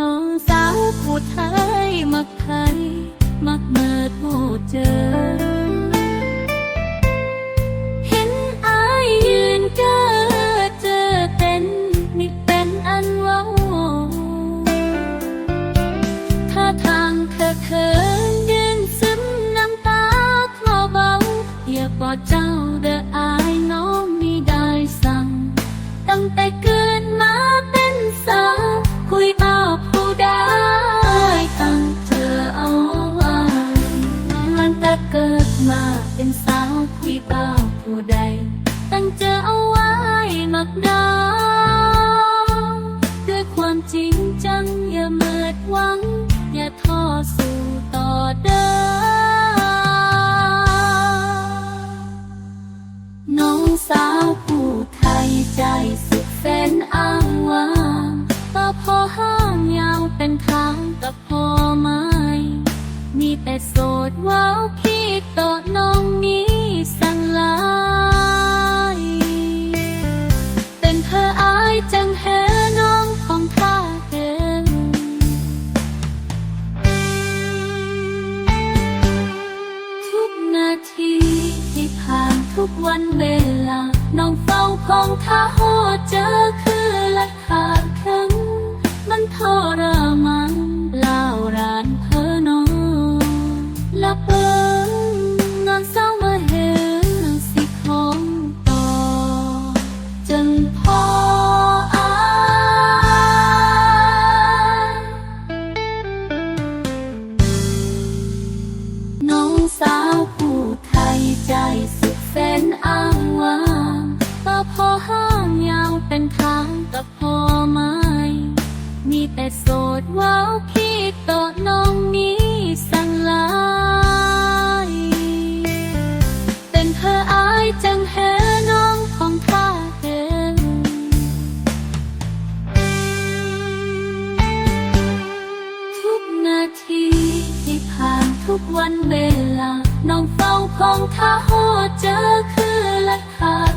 น้องสาวผู้ไทยมักไทยมักเมิดผู้เจอ แต่โสดว้าวพี่ต่อน้องมีสั่งลายเป็นเธออายจังแหน้องของข้าเอนทุกนาทีที่ผ่านทุกวันเวลา น้องเฝ้าของท่าโหเจอคือละขาดครั้งมันทรมาน กวันเวลา น้องเฝ้าของท้าหัวเจอคือละคา